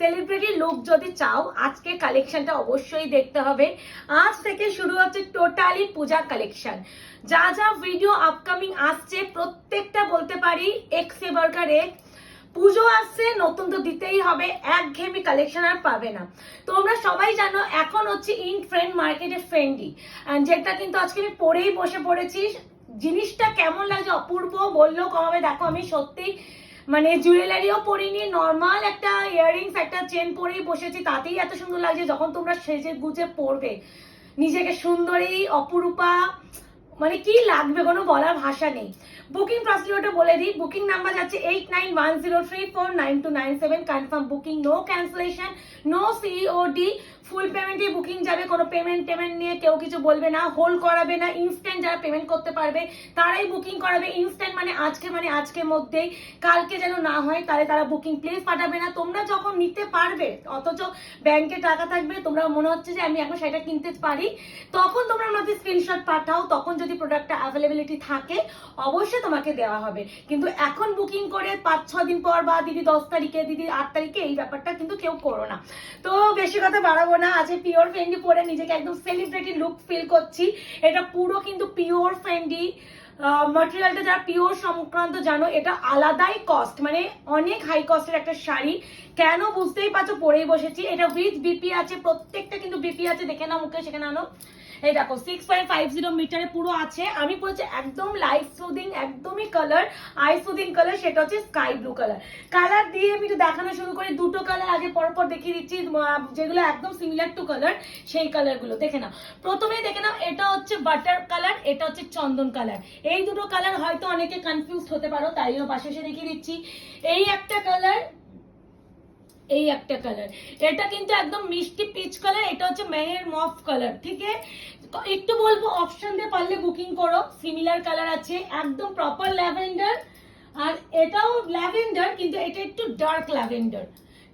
Celebrity look যদি চাও আজকে কালেকশনটা অবশ্যই দেখতে হবে। আজ থেকে শুরু হচ্ছে টোটালি পূজা কালেকশন যা যা ভিডিও আপকামিং আসছে, প্রত্যেকটা বলতে পারি এক্স এবারকার পুজো আসছে, নতুন তো দিতেই হবে এক ঘেমি কালেকশন আর পাবে না। তোমরা সবাই জানো, এখন হচ্ছে ইন ট্রেন্ড মার্কেটে ফ্রেন্ডি যেটা কিন্তু আজকে আমি পরেই বসে পড়েছি, জিনিসটা কেমন লাগছে, অপূর্ব, বললেও কমাবে দেখো আমি সত্যি মানে জুয়েলারিও পরিনি নর্মাল একটা ইয়াররিংস একটা চেন পরেই বসেছি, তাতেই এত সুন্দর লাগছে যখন তোমরা সেজে গুজে পরবে। নিজেকে সুন্দরী, অপরূপা মানে কি লাগবে কোনো বলার ভাষা নেই। বুকিং প্রসিডিওরটা বলে দিই। বুকিং নাম্বার যাচ্ছে eight nine one zero three four nine two nine seven confirm booking no cancellation no COD full পেমেন্টে বুকিং যাবে, কোনো পেমেন্ট টেমেন্ট নিয়ে কেউ কিছু বলবে না হোল্ড করাবে না ইনস্ট্যান্ট যারা পেমেন্ট করতে পারবে, তারাই বুকিং করাবে। ইনস্ট্যান্ট মানে আজকে মানে আজকের মধ্যেই। কালকে যেন না হয়, তাহলে তারা বুকিং প্লিজ পাঠাবে না। তোমরা যখন নিতে পারবে, অথচ ব্যাংকে টাকা থাকবে, তোমরা মনে হচ্ছে যে আমি এখন সেটা কিনতে পারি, তখন তোমরা আমাদের স্ক্রিনশট পাঠাও, তখন যদি প্রোডাক্টটা অ্যাভেলেবিলিটি থাকে, অবশ্যই তোমাকে দেওয়া হবে। কিন্তু এখন বুকিং করে পাঁচ ছ দিন পর বা দিদি দশ তারিখে, দিদি আট তারিখে এই ব্যাপারটা কিন্তু কেউ করো না। তো বেশি কথা বাড়াবো না আজকে পিওর ফেন্ডি পরে নিজেকে একদম সেলিব্রিটি লুক ফিল করছি। এটা পুরো কিন্তু পিওর ফেন্ডি মাটেরিয়ালটা যারা পিওর সংক্রান্ত জানো, এটা আলাদাই কস্ট মানে অনেক হাই কস্টের একটা শাড়ি। কেন বুঝতেই পারছ? পরেই বসেছি। এটা উইথ বিপি আছে, প্রত্যেকটা কিন্তু বিপি আছে, দেখে নাও মুখে, সেখানে আনো। এই দেখো সিক্স পয়েন্ট ফাইভ জিরো মিটারে পুরো আছে। আমি বলছি একদম লাইট সুদিং একদমই কালার আই সুদিং কালার সেটা হচ্ছে স্কাই ব্লু কালার কালার দিয়ে আমি একটু দেখানো শুরু করি। দুটো কালার আগে পরপর দেখিয়ে দিচ্ছি যেগুলো একদম সিমিলার টু কালার সেই কালারগুলো দেখে নাও। প্রথমেই দেখে নাও, এটা হচ্ছে বাটার কালার এটা হচ্ছে চন্দন কালার এই দুটো কালার হয়তো অনেকে কনফিউজ হতে পারো তাইও পাশে দেখিয়ে দিচ্ছি। এই একটা কালার এই একটা কালার এটা কিন্তু একদম মিষ্টি পিচ কালার এটা হচ্ছে মেহের মফ কালার ঠিক আছে? একটু বলব অপশন দিয়ে পারলে বুকিং করো। সিমিলার কালার আছে, একদম প্রপার ল্যাভেন্ডার আর এটাও ল্যাভেন্ডার কিন্তু এটা একটু ডার্ক ল্যাভেন্ডার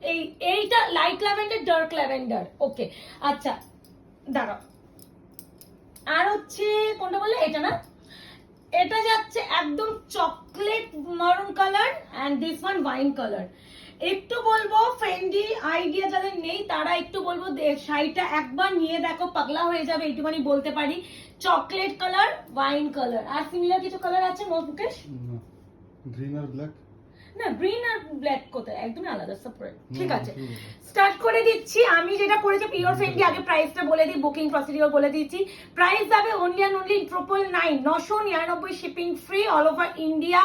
এই, এইটা light lavender dark lavender okay আচ্ছা দাঁড়াও। আর হচ্ছে কোনটা বললে? এটা না? এটা যাচ্ছে একদম chocolate maroon colour and this one wine colour একটু বলব ফ্রেন্ডি আইডিয়া যাদের নেই, তারা একটু বলব শাড়িটা একবার নিয়ে দেখো, পাগলা হয়ে যাবে এইটুখানি বলতে পারি। চকলেট কালার ওয়াইন কালার আর সিমিলার কিছু কালার আছে মুকেশ? গ্রিন আর ব্ল্যাক না গ্রিন আর ব্ল্যাক কোথায়? একদমই আলাদা সেপারেট ঠিক আছে? স্টার্ট করে দিচ্ছি আমি যেটা করেছি পিওর ফ্রেন্ডলি আগে প্রাইসটা বলে দিই বুকিং প্রসিডিওর বলে দিচ্ছি। প্রাইস যাবে only and only triple nine নশো নিরানব্বই shipping free all over India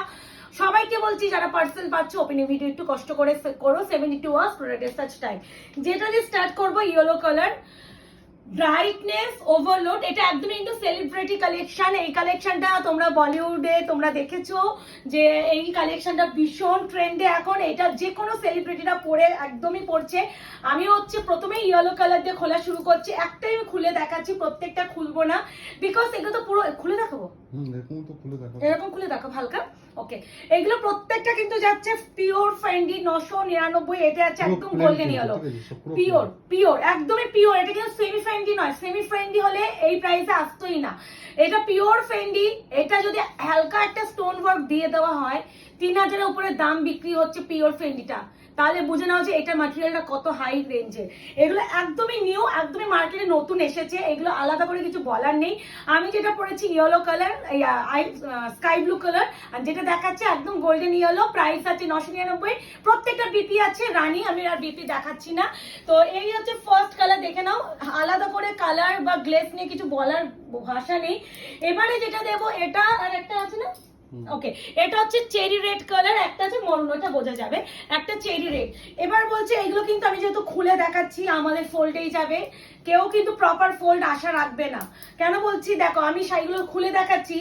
সবাইকে বলছি যারা পার্সেল পাচ্ছ ওপেনিং ভিডিও একটু কষ্ট করে করো সেভেন্টি টু আওয়ার্স প্রোডাক্টের সার্চ টাইম যেটা দিয়ে স্টার্ট করব ইয়েলো কালার ব্রাইটনেস ওভারলোড এটা একদমই কিন্তু সেলিব্রিটি কালেকশন এই কালেকশনটা তোমরা বলিউডে তোমরা দেখেছ যে এই কালেকশনটা ভীষণ ট্রেন্ডে এখন এটা যে কোনো সেলিব্রিটিরা পরে একদমই পড়ছে আমি হচ্ছে প্রথমে ইয়েলো কালার দিয়ে খোলা শুরু করছি একটাই আমি খুলে দেখাচ্ছি প্রত্যেকটা খুলবো না বিকজ এগুলো তো পুরো খুলে দেখাবো? এরকম খুলে দেখো এরকম খুলে দেখো হালকা? ওকে এগুলো প্রত্যেকটা কিন্তু যাচ্ছে পিওর ফ্রেন্ডি নশো নিরানব্বই এটা যাচ্ছে একদম গোল্ডেন ইয়েলো পিওর পিওর একদমই পিওর এটা কিন্তু সেমি ফ্রেন্ডি নয়। সেমি ফ্রেন্ডি হলে এই প্রাইসে আসতোই না। এটা পিওর ফ্রেন্ডি এটা যদি হালকা একটা স্টোন ওয়ার্ক দিয়ে দেওয়া হয় তিন হাজারের উপরে দাম বিক্রি হচ্ছে পিওর ফ্রেন্ডিটা তাহলে বুঝে নাও যে এটা ম্যাটেরিয়ালটা কত হাই রেঞ্জের এগুলো একদমই নিউ একদমই মার্কেটে নতুন এসেছে। এগুলো আলাদা করে কিছু বলার নেই। আমি যেটা পরেছি yellow colour sky blue colour আর যেটা দেখাচ্ছে একদম গোল্ডেন ইয়েলো প্রাইস আছে নশো নিরানব্বই। প্রত্যেকটা বিপি আছে, রানি, আমি আর বিপি দেখাচ্ছি না। তো এই হচ্ছে ফার্স্ট কালার দেখে নাও। আলাদা করে কালার বা গ্লেস নিয়ে কিছু বলার ভাষা নেই। এবারে যেটা দেবো, এটা আর একটা আছে না। ওকে এটা হচ্ছে চেরি রেড কালার, একটা আছে মরুন ওটা বোঝা যাবে। একটা চেরি রেড। এবার বলছে, এগুলো কিন্তু আমি যেহেতু খুলে দেখাচ্ছি, আমাদের ফোল্ডেই যাবে। কেউ কিন্তু প্রপার ফোল্ড আশা রাখবে না। কেন বলছি? দেখো, আমি শাড়িগুলো খুলে দেখাচ্ছি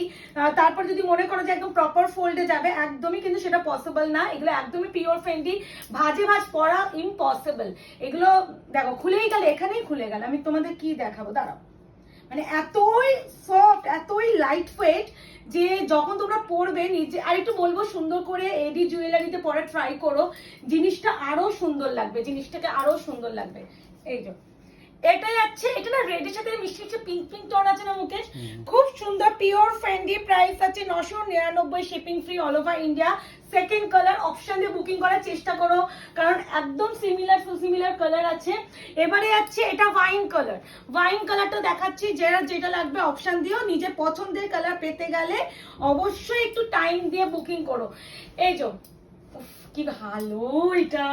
তারপর যদি মনে করো যে একদম প্রপার ফোল্ডে যাবে, একদমই কিন্তু সেটা পসিবল না। এগুলো একদমই পিওর ফ্রেন্ডলি ভাজে ভাজ পরা ইম্পসিবল এগুলো, দেখো, খুলেই গেলে, এখানেই খুলে গেল। আমি তোমাদের কি দেখাবো? দাঁড়াও। মানে এতই সফট এতই লাইট ওয়েট যে যখন তোমরা পরবে নিজে আর একটু বলব সুন্দর করে এডি জুয়েলারিতে পরে ট্রাই করো জিনিসটা আরও সুন্দর লাগবে জিনিসটাকে আরও সুন্দর লাগবে। এই যে এটাই আছে এটা না রেডের সাথে মিষ্টি মিষ্টি পিঙ্ক পিঙ্ক টোন আছে না মুকেশ? খুব সুন্দর পিওর ফ্রেন্ডলি প্রাইস আছে নশো নিরানব্বই shipping free all over India second colour option দিয়ে বুকিং করার চেষ্টা করো। কারণ একদম সিমিলার সিমিলার কালার আছে। এবারে যাচ্ছে এটা ওয়াইন কালার ওয়াইন কালারটা দেখাচ্ছি, যারা যেটা লাগবে অপশন দিও। নিজের পছন্দের কালার পেতে গেলে অবশ্যই একটু টাইম দিয়ে বুকিং করো। এই যে কি ভালো এটা।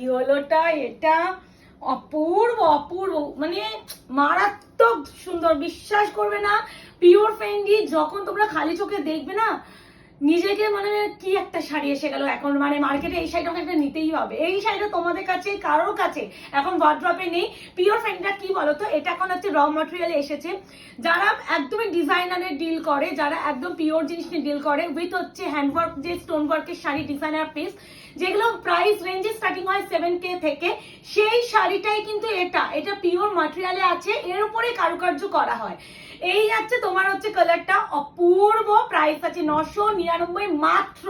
ইয়েলোটা, এটা অপূর্ব অপূর্ব। মানে মারাত্মক সুন্দর, বিশ্বাস করবে না। পিওর ফ্রেন্ডলি যখন তোমরা খালি চোখে দেখবে না নিজেকে মানে কি একটা শাড়ি এসে গেল? এখন মানে মার্কেটে এই শাড়িটা একটা নিতেই হবে। এই শাড়িটা তোমাদের কাছে, কারোর কাছে এখন ওয়ার্ড্রপে নেই। পিওর ফ্রেন্ডটা কি বলতো? এটা এখন হচ্ছে র মেটেরিয়ালে এসেছে। যারা একদমই ডিজাইনারের ডিল করে, যারা একদম পিওর জিনিস নিয়ে ডিল করে উইথ হচ্ছে হ্যান্ডওয়ার্ক যে স্টোন ওয়ার্কের শাড়ি ডিজাইনার পিস যেগুলো প্রাইস রেঞ্জে স্টার্টিং হয় সেভেন কে থেকে, সেই শাড়িটাই কিন্তু এটা। এটা পিওর মাটেরিয়ালে আছে, এর উপরে কারুকার্য করা হয়। এই যাচ্ছে তোমার হচ্ছে কালারটা অপূর্ব প্রাইস আছে নশো নিরানব্বই মাত্র।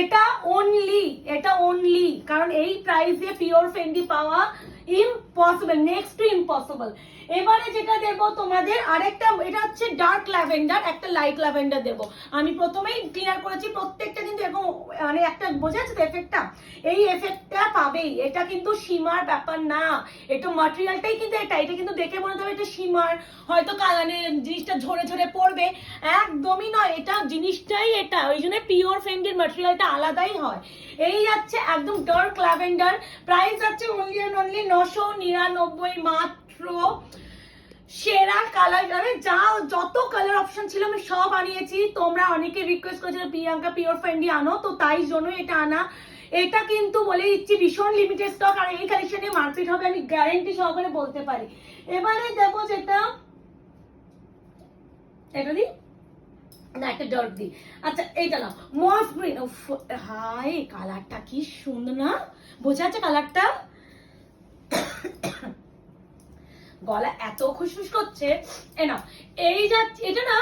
এটা অনলি এটা অনলি কারণ এই প্রাইসে পিওর ফেন্ডি পাওয়া ইম্পসিবল নেক্সট টু ইম্পসিবল এবারে যেটা দেবো তোমাদের, আরেকটা, এটা হচ্ছে ডার্ক ল্যাভেন্ডার একটা লাইট ল্যাভেন্ডার দেবো। আমি প্রথমেই ক্লিয়ার করেছি, প্রত্যেকটা কিন্তু এরকম মানে একটা বোঝা যাচ্ছে এফেক্টটা এই এফেক্টটা পাবেই। এটা কিন্তু সীমার ব্যাপার না। এটা মাটেরিয়ালটাই কিন্তু এটা। এটা কিন্তু দেখে মনে হবে এটা সীমার। হয়তো কালানে জিনিসটা ঝরে ঝরে পড়বে। একদমই নয়। এটা জিনিসটাই এটা। ওই জন্য পিওর ফ্রেন্ডের মাটেরিয়ালটা আলাদাই হয়। এই যাচ্ছে একদম ডার্ক ল্যাভেন্ডার প্রাইস যাচ্ছে অনলি অ্যান্ড অনলি নশো নিরানব্বই মাত্র সেরা কালার মানে যা যত কালার অপশন ছিল আমি সব আনিয়েছি। তোমরা অনেকে রিকোয়েস্ট করেছিল, প্রিয়াঙ্কা পিওর ফ্রেন্ডি আনো। তো তাই জন্যই এটা আনা। এটা কিন্তু বলে দিচ্ছি, ভীষণ লিমিটেড স্টক আর এই কালেকশনে মার্কেট হবে আমি গ্যারেন্টি সহকারে বলতে পারি। এবারে দেখো যেটা। এটা দি? না, একটা ডার্ক দি। আচ্ছা এইটা নাও। মস গ্রিন হাই কালারটা কি সুন্দর না? বোঝা যাচ্ছে কালারটা গলা এত খুশখুশ করছে। এ না এই যা, এটা না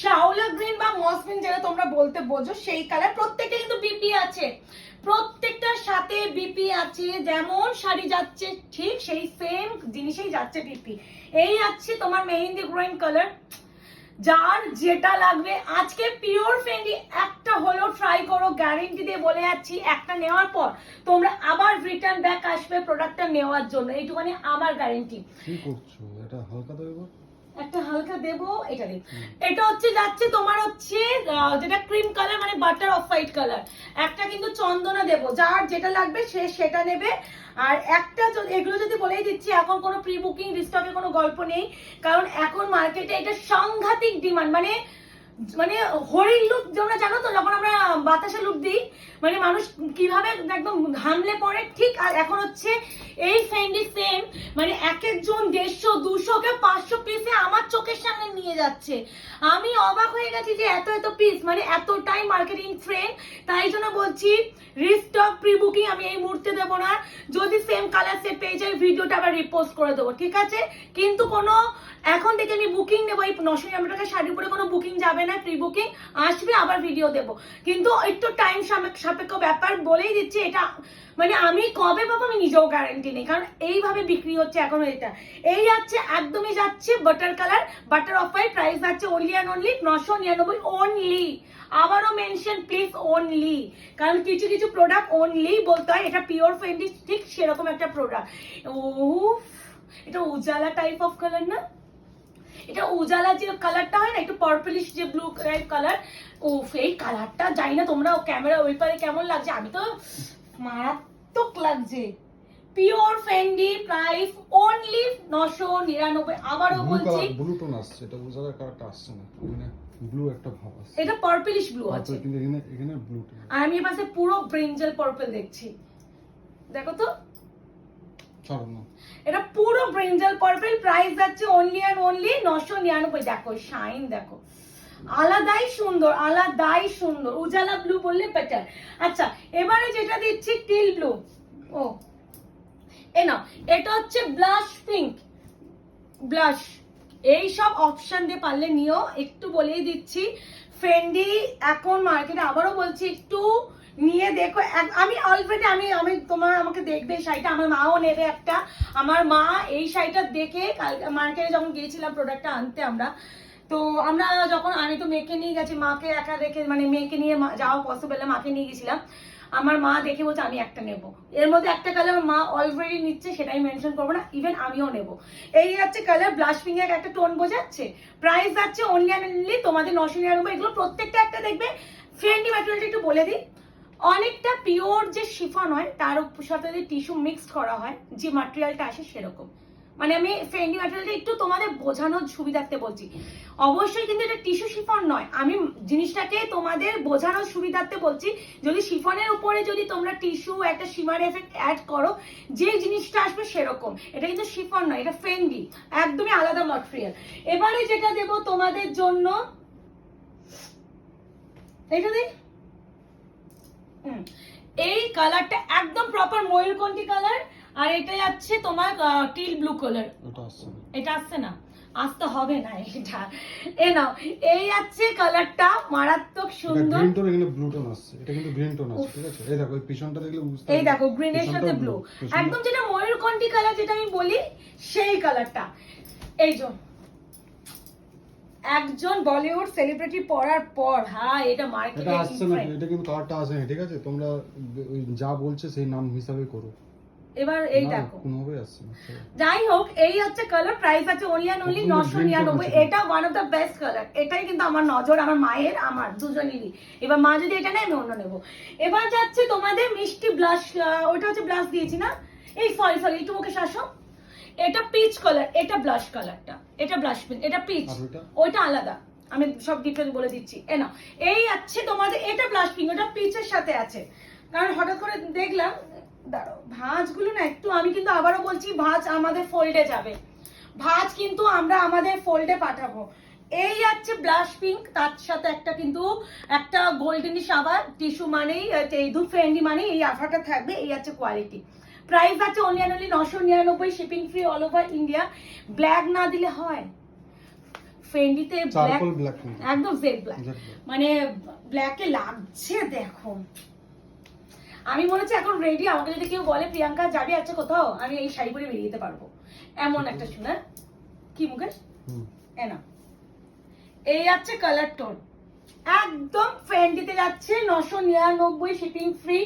শাওলা গ্রিন বা মস গ্রিন যেটা তোমরা বলতে বোঝো, সেই কালার প্রত্যেকটা কিন্তু বিপি আছে। প্রত্যেকটার সাথে বিপি আছে, যেমন শাড়ি যাচ্ছে, ঠিক সেই সেম জিনিসেই যাচ্ছে বিপি এই যাচ্ছে তোমার মেহেন্দি গ্রোয়িং কালার যার যেটা লাগবে, আজকে পিওর ফ্রেন্ডি একটা হলো ট্রাই করো গ্যারেন্টি দিয়ে বলে যাচ্ছি একটা নেওয়ার পর তোমরা আবার রিটার্ন ব্যাক আসবে প্রোডাক্টটা নেওয়ার জন্য। এইটুখানি আমার গ্যারেন্টি কি করছ? এটা হালকা দেবো একটা হালকা দেবো এটা দিই এটা হচ্ছে যাচ্ছে তোমার হচ্ছে যেটা ক্রিম কালার মানে বাটার অফ হোয়াইট কালার একটা কিন্তু চন্দনা দেবো যার যেটা লাগবে সে সেটা নেবে। আর একটা এগুলো যদি বলেই দিচ্ছি এখন কোনো প্রি বুকিং রিস্টকে কোনো গল্প নেই। কারণ এখন মার্কেটে এটা সাংঘাতিক ডিমান্ড মানে মানে হরিণ লুক তোমরা জানো তো, যখন আমরা বাতাসে লুক দিই মানে মানুষ কীভাবে একদম ঘামলে পড়ে, ঠিক, আর এখন হচ্ছে এই ফ্রেন্ডি সেম মানে এক একজন দেড়শো, দুশো কে পাঁচশো পিসে আমার চোখের সামনে নিয়ে যাচ্ছে। আমি অবাক হয়ে গেছি যে এত এত পিস মানে এতটাই মার্কেটিং ট্রেন্ড তাই জন্য বলছি রিস্টক প্রি বুকিং আমি এই মুহূর্তে দেবো না, যদি সেম কালার সেট পেয়ে যাই ভিডিওটা আবার রিপোস্ট করে দেবো, ঠিক আছে? কিন্তু কোনো, এখন থেকে আমি বুকিং নেব, এই নশো টাকা শাড়ির উপরে কোনো বুকিং যাবে না প্রি বুকিং আসবে, আবার ভিডিও দেবো। কিন্তু একটু টাইম সাপেক্ষ ব্যাপার বলেই দিচ্ছি, এটা মানে আমি কবে পাবো আমি নিজেও গ্যারান্টি নেই। কারণ এইভাবে বিক্রি হচ্ছে এখন এটা। এই যাচ্ছে, একদমই যাচ্ছে butter colour butter off white price যাচ্ছে অনলি অ্যান্ড অনলি নশো নিরানব্বই অনলি আবারও মেনশন প্লিজ অনলি কারণ কিছু কিছু প্রোডাক্ট অনলি বলতে হয়, এটা পিওর ফ্রেন্ডলি ঠিক সেরকম একটা প্রোডাক্ট ও এটা উজালা টাইপ অফ কালার না? এটা উজালা যে কালারটা হয় না একটু পার্পলিশ যে ব্লু কালার ও এই কালারটা জানি না তোমরা ক্যামেরা ওই পারে কেমন লাগছে। আমি তো মারাত্মক লাগছে। পিওর ফেন্ডি প্রাইস অনলি নশো নিরানব্বই আবারও বলছি। ব্লু টোন আসছে এটা উজালা কালারটা আসছে না। ব্লু একটা ভাব আসছে এটা পার্পলিশ ব্লু আছে। কিন্তু এখানে এখানে ব্লু আর আমি এপাশে পুরো ব্রিঞ্জাল পার্পল দেখছি। দেখো তো এটা পুরো ব্রিঞ্জাল পার্পল প্রাইস যাচ্ছে অনলি অ্যান্ড অনলি নশো নিরানব্বই। দেখো শাইন দেখো। আলাদাই সুন্দর আলাদাই সুন্দর। উজালা ব্লু বললে বেটার আচ্ছা এবারে যেটা দিচ্ছি টিল ব্লু ও, এ না এটা হচ্ছে ব্লাশ পিঙ্ক ব্লাশ এই সব অপশন দিয়ে পারলে নিও। একটু বলেই দিচ্ছি। ফেন্ডি এখন মার্কেটে আবারও বলছি, একটু নিয়ে দেখো আমি অলরেডি আমি আমি তোমার আমাকে দেখবে শাড়িটা, আমার মাও নেবে একটা। আমার মা এই শাড়িটা দেখে কালকে মার্কেটে যখন গিয়েছিলাম প্রোডাক্টটা আনতে আমরা, তো আমরা যখন, আমি তো মেয়েকে নিয়ে গেছি, মাকে একা রেখে মানে মেয়েকে নিয়ে যাওয়া পসিবল মাকে নিয়ে গেছিলাম। আমার মা দেখে বলছে, আমি একটা নেব। এর মধ্যে একটা কালার মা অলরেডি নিচ্ছে, সেটাই মেনশন করব না ইভেন আমিও নেব। এই হচ্ছে কালার ব্লাশ পিঙ্ক একটা টোন বোঝাচ্ছে। প্রাইস যাচ্ছে অনলি তোমাদের নশো নিরানব্বই, এগুলো প্রত্যেকটা একটা দেখবে। ফ্রেন্ডলি ম্যাটেরিয়ালটা একটু বলে দিই। অনেকটা পিওর যে শিফন হয়, তার সাথে যদি টিস্যু মিক্সড করা হয়, যে ম্যাটেরিয়ালটা আসে সেরকম। মানে আমি ফ্রেন্ডলি ম্যাটেরিয়ালটা একটু তোমাদের বোঝানোর সুবিধার্থে বলছি। অবশ্যই কিন্তু এটা টিস্যু শিফন নয়। আমি জিনিসটাকে তোমাদের বোঝানোর সুবিধার্থে বলছি, যদি শিফনের উপরে যদি তোমরা টিস্যু একটা সীমার এফেক্ট অ্যাড করো, যে জিনিসটা আসবে সেরকম। এটা কিন্তু শিফন নয়, এটা ফ্রেন্ডলি একদমই আলাদা ম্যাটেরিয়াল এবারে যেটা দেব তোমাদের জন্য, এটা দিই। এই কালারটা একদম প্রপার ময়ূরকণ্ঠী কালার আর এটা যাচ্ছে তোমার টিল ব্লু কালার এটা আসছে না। আসতে হবে না এটা। এ নাও এই যাচ্ছে কালারটা মারাত্মক সুন্দর। গ্রিন টোন এখানে ব্লু টোন আসছে। এটা কিন্তু গ্রিন টোন আসছে ঠিক আছে? এই দেখো এই পিছনটা দেখলে বুঝতে এই দেখো গ্রিনের সাথে ব্লু একদম যেটা ময়ূরকণ্ঠী কালার যেটা আমি বলি সেই কালারটা। এই যে। একজন বলিউড সেলিব্রিটি পড়ার পর হ্যাঁ এটা এটা মার্কেটে আসছে না এটা কিন্তু কালারটা আসেনি ঠিক আছে? তোমরা যা বলছে সেই নাম হিসাবে করো। এবার এই দেখো। যাই হোক এই হচ্ছে কালার প্রাইস আছে অনলি অ্যান্ড ওখানে নশো নিরানব্বই এটা one of the best colour এটাই কিন্তু আমার নজর আমার মায়ের আমার দুজনেরই। এবার মা যদি এটা নেয় আমি অন্য নেব। এবার যাচ্ছে তোমাদের মিষ্টি ব্লাশ ওটা হচ্ছে ব্লাশ দিয়েছি না? এই সরি সরি একটু মুখে শাসক এটা পিচ কালার এটা ব্লাশ কালারটা এটা ব্লাশ পিন এটা পিচ ওইটা? আলাদা। আমি সব ডিফারেন্ট বলে দিচ্ছি। এ না এই আছে তোমাদের এটা ব্লাশ পিঙ্ক ওটা পিচের সাথে আছে। কারণ হঠাৎ করে দেখলাম দাঁড়াও ভাঁজগুলো না একটু আমি কিন্তু আবারও বলছি ভাঁজ আমাদের ফোল্ডে যাবে। ভাঁজ কিন্তু আমরা আমাদের ফোল্ডে পাঠাবো। এই আছে ব্লাশ পিঙ্ক তার সাথে একটা কিন্তু একটা গোল্ডেনিশ আবার টিস্যু মানেই এই দু ফ্রেন্ডি মানেই এই আফাটা থাকবে এই আছে কোয়ালিটি প্রাইস আছে অনলি অ্যান্ড অনলি নশো নিরানব্বই shipping free all over India black না দিলে হয়। ব্ল্যাক কিন্তু একদম জেড ব্ল্যাক মানে ব্ল্যাকে লাগছে দেখো। আমি মনে হচ্ছে এখন রেডি আমাকে যদি কেউ বলে প্রিয়াঙ্কা যাবি আছে কোথাও? আমি এই শাড়ি পরে বেরিয়ে যেতে পারব। এমন একটা শুনে। কি মুকেশ? এনা এই যাচ্ছে কালার টোন একদম ফ্রেন্ডিতে যাচ্ছে নশো নিরানব্বই শিপিং ফ্রি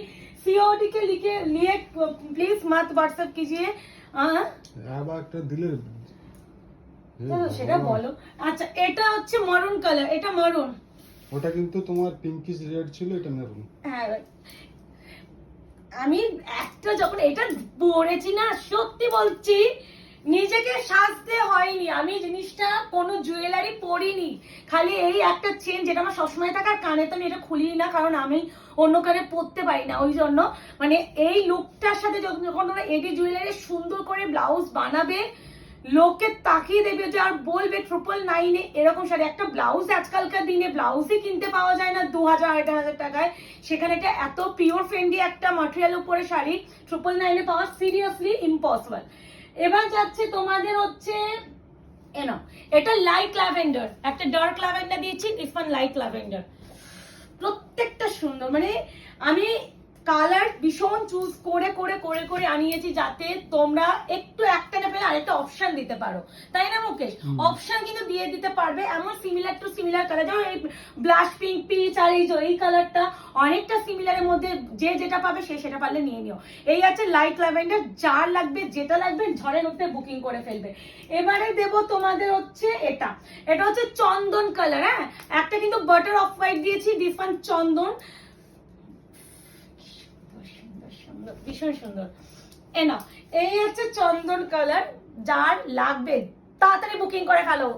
सीओडी के लिए लिए प्लीज मत व्हाट्सएप कीजिए हाँ আবার একটা দিলে হে চলো, সেটা ভগবান। বলো আচ্ছা এটা হচ্ছে মরুন কালার এটা মরুন ওটা কিন্তু তোমার পিঙ্কিশ রেড ছিল এটা মেরুন হ্যাঁ আমি একটা যখন এটা পড়েছি না সত্যি বলছি নিজেকে সাজতে হয়নি। আমি জিনিসটা কোনো জুয়েলারি পরিনি। খালি এই একটা চেন যেটা আমার সবসময় থাকার কানে তো আমি এটা খুলি না, কারণ আমি অন্য কানে পরতে পারি না। ওই জন্য মানে এই লুকটার সাথে যখন তোমরা এডি জুয়েলারি সুন্দর করে ব্লাউজ বানাবে লোককে তাকিয়ে দেবে যে আর বলবে ট্রিপল নাইনে এরকম শাড়ি। একটা ব্লাউজ আজকালকার দিনে ব্লাউজই কিনতে পাওয়া যায় না দু হাজার, আড়াই হাজার টাকায়। সেখানে এটা এত পিওর ফ্রেন্ডলি একটা মাটেরিয়াল উপরে শাড়ি ট্রিপল নাইনে পাওয়া সিরিয়াসলি ইম্পসিবল এবার যাচ্ছে তোমাদের হচ্ছে এনো এটা লাইট ল্যাভেন্ডার একটা ডার্ক ল্যাভেন্ডার দিয়েছি ওয়ান লাইট ল্যাভেন্ডার প্রত্যেকটা সুন্দর মানে আমি কালার ভীষণ চুজ করে করে করে করে আনিয়েছি যাতে তোমরা একটু একটা না পেলে আরেকটা অপশন দিতে পারো। তাই না মুকেশ। অপশন কিন্তু দিয়ে দিতে পারবে এমন সিমিলার টু সিমিলার কালার যেমন এই ব্লাশ পিঙ্ক পিচ আর এই যে এই কালারটা অনেকটা সিমিলারের মধ্যে যে যেটা পাবে সে সেটা পারলে নিয়ে নিও। এই আছে লাইট ল্যাভেন্ডার যার লাগবে যেটা লাগবে ঝড়ের মধ্যে বুকিং করে ফেলবে। এবারে দেব তোমাদের হচ্ছে এটা। এটা হচ্ছে চন্দন কালার হ্যাঁ? একটা কিন্তু বাটার অফ হোয়াইট দিয়েছি ওয়ান চন্দন। ভীষণ সুন্দর। এ নাও, এই হচ্ছে চন্দন কালার যার লাগবে। তাড়াতাড়ি বুকিং করে ফেলো।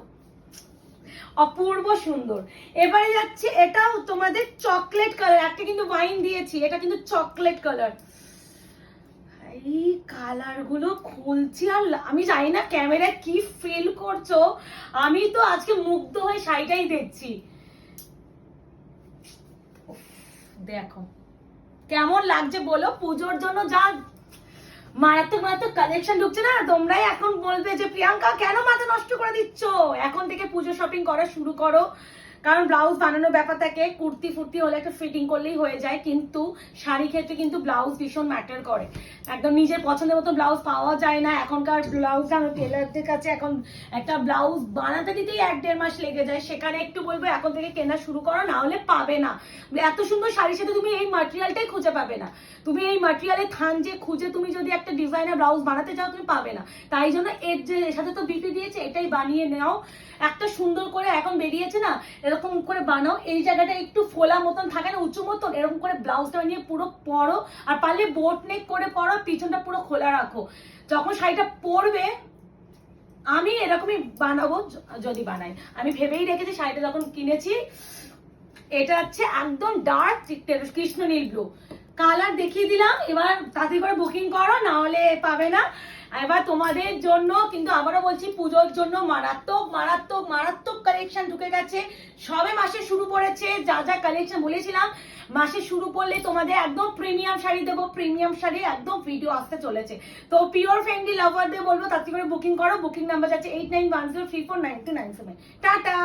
অপূর্ব সুন্দর। এবারে যাচ্ছে, এটাও তোমাদের চকলেট কালার একটা কিন্তু ওয়াইন দিয়েছি, এটা কিন্তু চকলেট কালার এই কালারগুলো খুলছি আর আমি জানি না ক্যামেরায় কি ফিল করছ। আমি তো আজকে মুগ্ধ হয়ে শাড়িটাই দেখছি। দেখো। কেমন লাগছে বলো? পুজোর জন্য যা মারাত্মক মারাত্মক কালেকশন ঢুকছে না? তোমরাই এখন বলবে যে, প্রিয়াঙ্কা, কেন মাথা নষ্ট করে দিচ্ছ? এখন থেকে পুজো শপিং করা শুরু করো। কারণ ব্লাউজ বানানোর ব্যাপার থাকে কুর্তি ফুর্তি হলে একটা ফিটিং করলেই হয়ে যায়, কিন্তু শাড়ি ক্ষেত্রে কিন্তু ব্লাউজ ভীষণ ম্যাটার করে। একদম নিজের পছন্দের মতো ব্লাউজ পাওয়া যায় না। এখনকার ব্লাউজ জানো টেলারদের কাছে এখন একটা ব্লাউজ বানাতে দিতেই এক দেড় মাস লেগে যায়। সেখানে একটু বলব, এখন থেকে কেনা শুরু করো, না হলে পাবে না। এত সুন্দর শাড়ির সাথে তুমি এই মাটেরিয়ালটাই খুঁজে পাবে না। তুমি এই মাটেরিয়ালে থান যে খুঁজে তুমি যদি একটা ডিজাইনার ব্লাউজ বানাতে চাও, তুমি পাবে না। তাই জন্য এর যে সাথে তো বিপি দিয়েছে, এটাই বানিয়ে নাও। একটা সুন্দর করে এখন বেরিয়েছে না এরকম করে বানাও, এই জায়গাটা একটু ফোলা মতন থাকে না, উঁচু মতন, এরকম করে ব্লাউজটা বানিয়ে পুরো পরো, আর পারলে বোট নেক করে পরো পিছনটা পুরো খোলা রাখো। যখন শাড়িটা পরবে, আমি এরকমই বানাবো যদি বানাই। আমি ভেবেই রেখেছি শাড়িটা যখন কিনেছি, এটা হচ্ছে একদম ডার্ক কৃষ্ণ নীল ব্লু কালার দেখিয়ে দিলাম, এবার তাড়াতাড়ি করে বুকিং করো, না হলে পাবে না। এবার তোমাদের জন্য, কিন্তু আবারও বলছি, পুজোর জন্য মারাত্মক মারাত্মক মারাত্মক কালেকশন ঢুকে গেছে। সবে মাসে শুরু করেছে যা যা কালেকশন বলেছিলাম, মাসে শুরু করলে তোমাদের একদম প্রিমিয়াম শাড়ি দেবো প্রিমিয়াম শাড়ি, একদম ভিডিও আসতে চলেছে। তো পিওর ফ্রেন্ডলি লাভারদের বলব তাড়াতাড়ি করে বুকিং করো বুকিং নাম্বার যাচ্ছে eight nine one zero three four nine two nine seven tata!